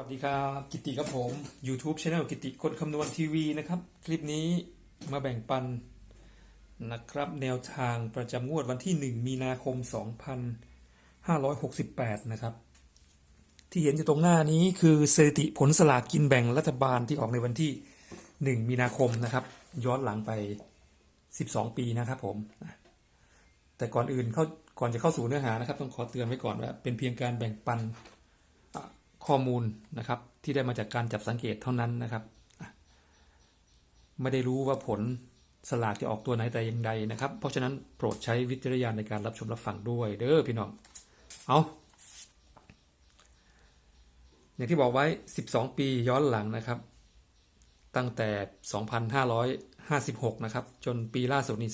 สวัสดีครับกิติครับผม YouTube Channel กิติคนคำนวณทีวีนะครับ คลิปนี้มาแบ่งปันนะครับ แนวทางประจำงวดวันที่ 1 มีนาคม 2568 นะครับ ที่เห็นอยู่ตรงหน้านี้คือสถิติผลสลากกินแบ่งรัฐบาลที่ออกในวันที่ 1 มีนาคมนะครับ ย้อนหลังไป 12 ปีนะครับผมแต่ก่อนอื่นเข้าก่อนจะเข้าสู่เนื้อหานะครับ ต้องขอเตือนไว้ก่อนว่าเป็นเพียงการแบ่งปัน ข้อมูลนะครับ ที่ได้มาจากการจับสังเกตเท่านั้นนะครับ ไม่ได้รู้ว่าผลสลากจะออกตัวไหนแต่อย่างใดนะครับ เพราะฉะนั้นโปรดใช้วิจารณญาณในการรับชมรับฟังด้วยเด้อพี่น้อง เอาอย่างที่บอกไว้ 12 ปีย้อนหลังนะครับ ตั้งแต่ 2556 นะครับ จนปีล่าสุดนี้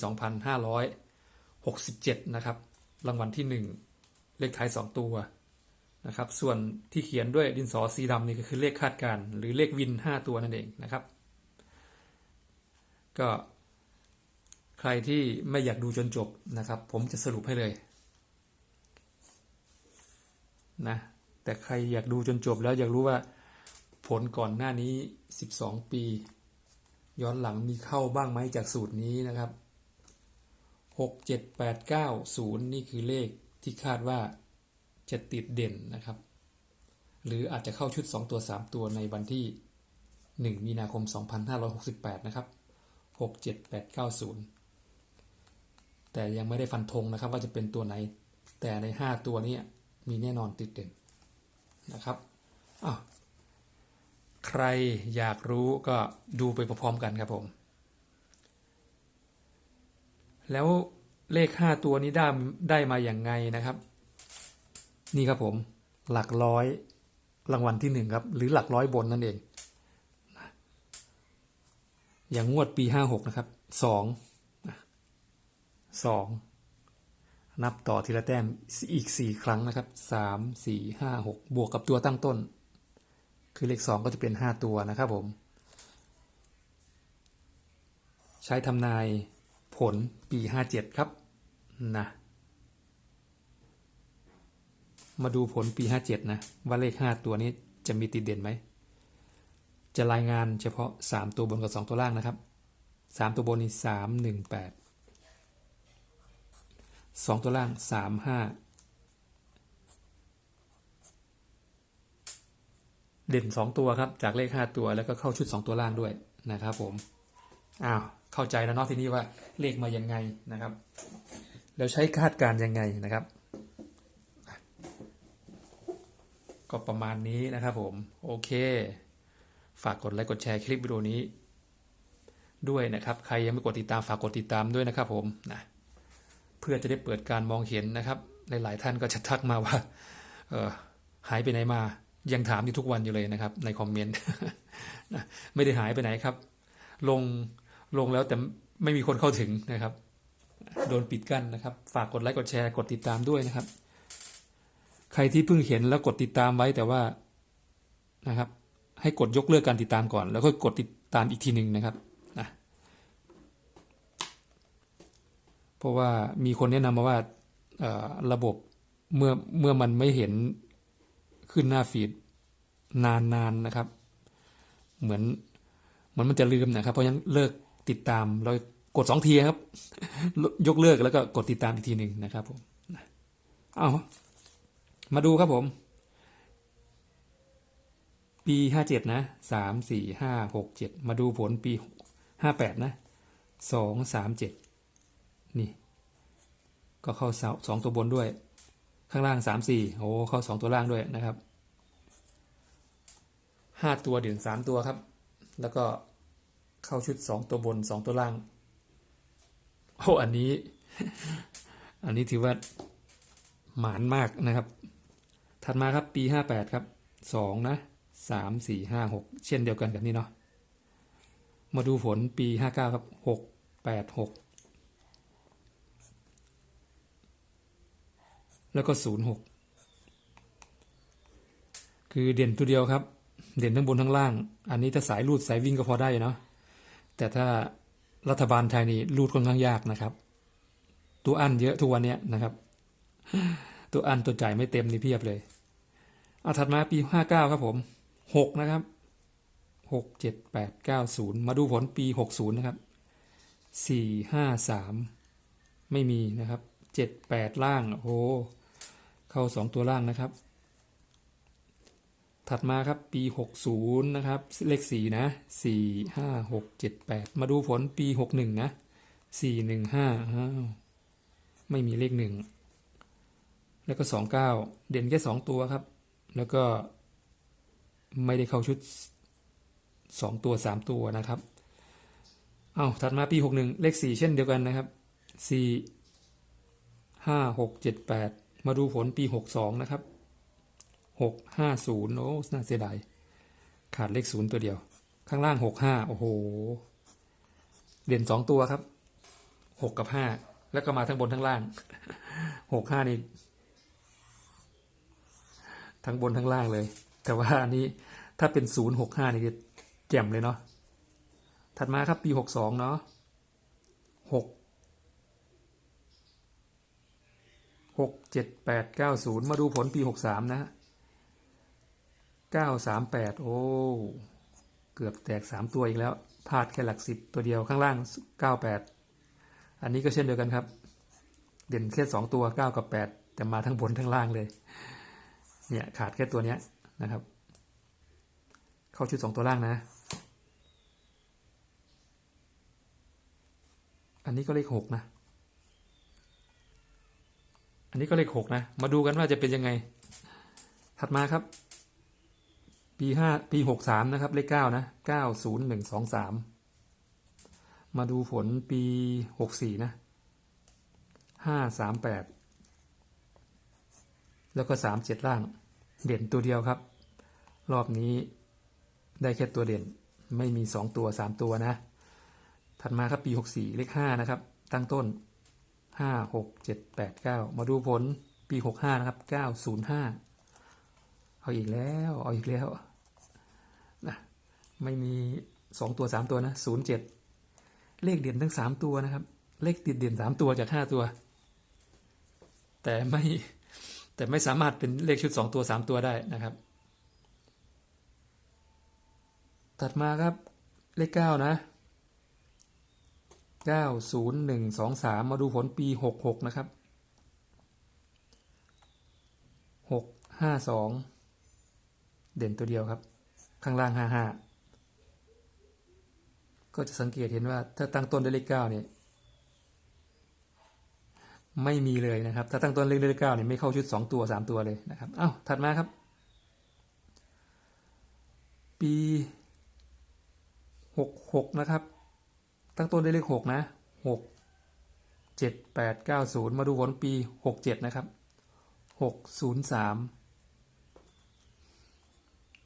2567 นะครับ รางวัลที่ 1 เลขท้าย 2 ตัว นะครับ ส่วนที่เขียนด้วยดินสอสีดำนี่ก็คือเลขคาดการ์หรือเลขวิน 5 ตัวนั่นเองนะครับ ก็ใครที่ไม่อยากดูจนจบนะครับ ผมจะสรุปให้เลยนะแต่ใครอยากดูจนจบแล้วอยากรู้ว่าผลก่อนหน้านี้ 12 ปี ย้อนหลังมีเข้าบ้างไหมจากสูตรนี้นะครับ 6 7 8 9 0 นี่คือเลขที่คาดว่า จะติดเด่นนะครับ หรืออาจจะเข้าชุด 2 ตัว 3 ตัวในวันที่ 1 มีนาคม 2568 นะครับ 6 7 8 9 0 แต่ยังไม่ได้ฟันธงนะครับว่าจะเป็นตัวไหน แต่ใน 5 ตัวนี้มีแน่นอนติดเด่นนะครับอ้าวใครอยากรู้ก็ดูไปพร้อมๆกันครับผม แล้วเลข 5 ตัวนี้ได้ได้มาอย่างไงนะครับ นี่ครับผมหลักร้อยรางวัลที่หนึ่งครับ หรือหลักร้อยบนนั่นเอง อย่างงวดปีห้าหกนะครับสองสองนับต่อทีละแต้มอีกสี่ครั้งนะครับสามสี่ห้าหกบวกกับตัวตั้งต้น คือเลขสองก็จะเป็นห้าตัวนะครับผม ใช้ทำนายผลปีห้าเจ็ดครับนะ มาดูผลปี 57 นะ ว่าเลข 5 ตัวนี้จะมีติดเด่นไหม จะรายงานเฉพาะ 3 ตัวบนกับ 2 ตัวล่างนะครับ 3 ตัวบนนี่3 1 8 2 ตัวล่าง 3 5 เด่น 2 ตัวครับ จากเลข 5 ตัวแล้วก็เข้าชุด 2 ตัวล่างด้วยนะครับผม อ้าว เข้าใจแล้วเนาะทีนี้ว่าเลขมายังไงนะครับ แล้วใช้คาดการ์ยังไงนะครับ ก็ประมาณนี้นะครับผมโอเค ฝากกดไลค์กดแชร์คลิปวิดีโอนี้ ด้วยนะครับใครยังไม่กดติดตามฝากกดติดตามด้วยนะครับผมนะเพื่อจะได้เปิดการมองเห็นนะครับ หลายๆท่านก็จะทักมาว่าเออหายไปไหนมา ยังถามอยู่ทุกวันอยู่เลยนะครับ ในคอมเมนต์นะไม่ได้หายไปไหนครับ ลงลงแล้วแต่ไม่มีคนเข้าถึงนะครับ โดนปิดกั้นนะครับ ฝากกดไลค์กดแชร์กดติดตามด้วยนะครับ ใครที่เพิ่งเห็นแล้วกดติดตามไว้แต่ว่านะครับ ให้กดยกเลิกการติดตามก่อน แล้วก็กดติดตามอีกทีหนึ่งนะครับนะเพราะว่ามีคนแนะนำมาว่าระบบเมื่อเมื่อมันไม่เห็นขึ้นหน้าฟีดนานๆนนะครับ เหมือนเหมือนมันจะลืมนะครับ เพราะฉะนั้นเลิกติดตามเรากดสองทีครับ ยกเลิกแล้วก็กดติดตามอีกทีหนึ่งนะครับผมเอา มาดูครับผม ปีห้าเจ็ดนะสามสี่ห้าหกเจ็ดมาดูผลปีห้าแปดนะสองสามเจ็ดนี่ ก็เข้าสองตัวบนด้วย ข้างล่างสามสี่โอ้เข้าสองตัวล่างด้วยนะครับห้าตัวเด่นสามตัวครับ แล้วก็เข้าชุดสองตัวบนสองตัวล่างโอ้อันนี้ อันนี้ถือว่าหมานมากนะครับ ถัดมาครับปีห้าแปดครับสองนะสามสี่ห้าหกเช่นเดียวกันกับนี่เนาะมาดูผลปีห้าเก้าครับหกแปดหกแล้วก็ศูนย์หกคือเด่นตัวเดียวครับ เด่นทั้งบนทั้งล่าง อันนี้ถ้าสายรูดสายวิ่งก็พอได้เนาะแต่ถ้ารัฐบาลไทยนี่รูดค่อนข้างยากนะครับ ตัวอันเยอะทุกวันเนี้ยนะครับ ตัวอันตัวจ่ายไม่เต็มนี่เพียบเลย อาถัดมาปีห้าเก้าครับผมหกนะครับหกเจ็ดแปดเก้าศูนย์มาดูผลปีหกศูนย์นะครับสี่ห้าสามไม่มีนะครับเจ็ดแปดล่างโอ้เข้าสองตัวล่างนะครับ ถัดมาครับปี60นย์นะครับ เลข4นะ4 5 6 7 8มาดูผลปี61นะ4 1 5อ้าวไม่มีเลข1แล้วก็29เก้าเด่นแค่2ตัวครับ แล้วก็ไม่ได้เข้าชุด 2 ตัว 3 ตัวนะครับ เอาถัดมาปี 61 เลข 4 เช่นเดียวกันนะครับ 4 5 6 7 8 มาดูผลปี 62 นะครับหกห้าศูนย์โอ้น่าเสียดาย ขาดเลขศูนย์ตัวเดียว ข้างล่างหกห้าโอ้โห เด่นสองตัวครับหกกับห้าแล้วก็มาทั้งบนทั้งล่างหกห้านี่ ทั้งบนทั้งล่างเลย แต่ว่าอันนี้ถ้าเป็นศูนย์หกห้านี่คือแจ่มเลยเนาะ ถัดมาครับปีหกสองเนาะหกหกเจ็ดแปดเก้าศูนย์มาดูผลปีหกสามนะฮะเก้าสามแปดโอ้ เกือบแตกสามตัวอีกแล้ว พลาดแค่หลักสิบตัวเดียวข้างล่างเก้าแปดอันนี้ก็เช่นเดียวกันครับ เด่นแค่สองตัวเก้ากับแปดแต่มาทั้งบนทั้งล่างเลย เนี่ยขาดแค่ตัวเนี้ยนะครับ เข้าชุดสองตัวล่างนะ อันนี้ก็เลขหกนะ อันนี้ก็เลขหกนะ มาดูกันว่าจะเป็นยังไง ถัดมาครับ ปีห้าปีหกสามนะครับ เลขเก้านะเก้าศูนย์หนึ่งสองสามมาดูผลปีหกสี่นะห้าสามแปด แล้วก็สามเจ็ดล่างเด่นตัวเดียวครับ รอบนี้ได้แค่ตัวเด่นไม่มีสองตัวสามตัวนะ ถัดมาครับปีหกสี่เลขห้านะครับ ตั้งต้นห้าหกเจ็ดแปดเก้ามาดูผลปีหกห้านะครับเก้าศูนย์ห้าเอาอีกแล้วเอาอีกแล้วนะไม่มีสองตัวสามตัวนะศูนย์เจ็ดเลขเด่นทั้งสามตัวนะครับ เลขติดเด่นสามตัวจากห้าตัว แต่ไม่ แต่ไม่สามารถเป็นเลขชุดสองตัวสามตัวได้นะครับ ตัดมาครับเลขเก้านะเก้าศูนย์หนึ่งสองสามมาดูผลปีหกหกนะครับหกห้าสองเด่นตัวเดียวครับ ข้างล่างห้าห้าก็จะสังเกตเห็นว่าถ้าตั้งต้นด้วยเลขเก้าเนี่ย ไม่มีเลยนะครับ ถ้าตั้งต้นเลขเลขเก้าเนี่ยไม่เข้าชุดสองตัวสามตัวเลยนะครับเอ้าถัดมาครับ ปีหกหกนะครับ ตั้งต้นด้วเลขหกนะหกเจ็ดแปดเก้าศูนย์มาดูผลปีหกเจ็ดนะครับหกศูนย์สาม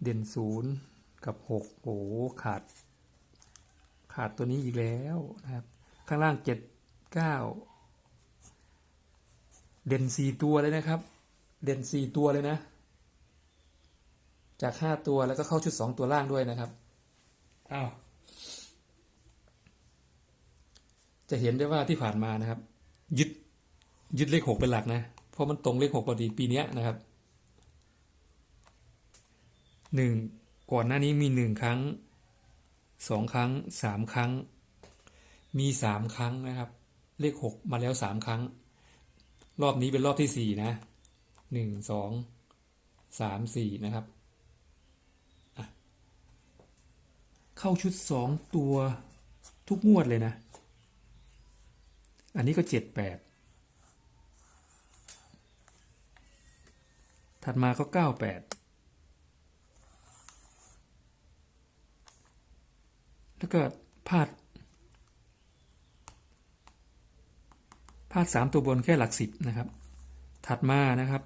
เด่นศูนย์กับหกโอ้ขาด ขาดตัวนี้อีกแล้วนะครับ ข้างล่างเจ็ด เด่นสี่ตัวเลยนะครับ เด่นสี่ตัวเลยนะ จากห้าตัวแล้วก็เข้าชุดสองตัวล่างด้วยนะครับอ้าวจะเห็นได้ว่าที่ผ่านมานะครับ ยึดยึดเลขหกเป็นหลักนะ เพราะมันตรงเลขหกพอดีปีนี้นะครับหนึ่งก่อนหน้านี้มีหนึ่งครั้งสองครั้งสามครั้ง มีสามครั้งนะครับ เลขหกมาแล้วสามครั้ง รอบนี้เป็นรอบที่สี่นะหนึ่งสองสามสี่นะครับ เข้าชุดสองตัวทุกงวดเลยนะ อันนี้ก็เจ็ดแปดถัดมาก็เก้าแปดแล้วก็พลาด พาดสามตัวบนแค่หลักสิบนะครับ ถัดมานะครับ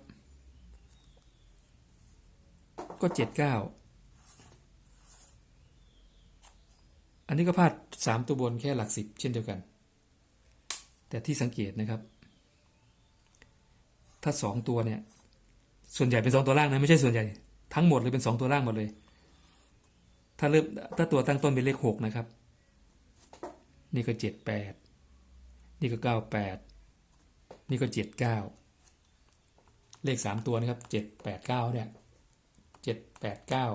ก็เจ็ดเก้าอันนี้ก็พาดสามตัวบนแค่หลักสิบเช่นเดียวกัน แต่ที่สังเกตนะครับ ถ้าสองตัวเนี่ย ส่วนใหญ่เป็นสองตัวล่างนะไม่ใช่ส่วนใหญ่ทั้งหมดเลยเป็นสองตัวล่างหมดเลย ถ้าเริ่มถ้าตัวตั้งต้นเป็นเลขหกนะครับ นี่ก็เจ็ดแปดนี่ก็เก้าแปด นี่ก็เจ็ดเก้าเลขสามตัวนะครับเจ็ดแปดเก้าเนี่ยเจ็ดแปดเก้า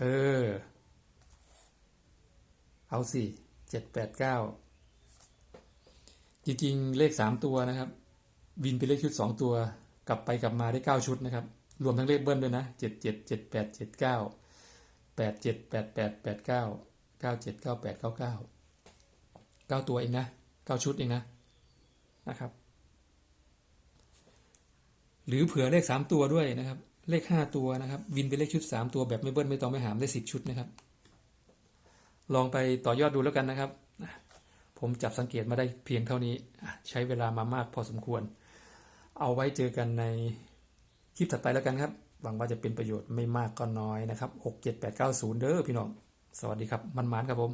เออ เอาสิเจ็ดแปดเก้าจริงๆ เลขสามตัวนะครับ วินเป็นเลขชุดสองตัว กลับไปกลับมาได้เก้าชุดนะครับ รวมทั้งเลขเบิ้ลด้วยนะเจ็ดเจ็ดเจ็ดแปดเจ็ดเก้าแปดเจ็ดแปดแปดแปดเก้าเก้าเจ็ดเก้าแปดเก้าเก้าเก้าตัวเองนะเก้าชุดเองนะนะครับ หรือเผื่อเลขสามตัวด้วยนะครับ เลขห้าตัวนะครับ วินเป็นเลขชุดสามตัวแบบไม่เบิ้ลไม่ตองไม่หามได้สิบชุดนะครับ ลองไปต่อยอดดูแล้วกันนะครับ ผมจับสังเกตมาได้เพียงเท่านี้ใช้เวลามามากพอสมควร เอาไว้เจอกันในคลิปถัดไปแล้วกันครับ หวังว่าจะเป็นประโยชน์ไม่มากก็น้อยนะครับ 6 7 8 9 0 เด้อพี่น้อง สวัสดีครับ มันมานครับผม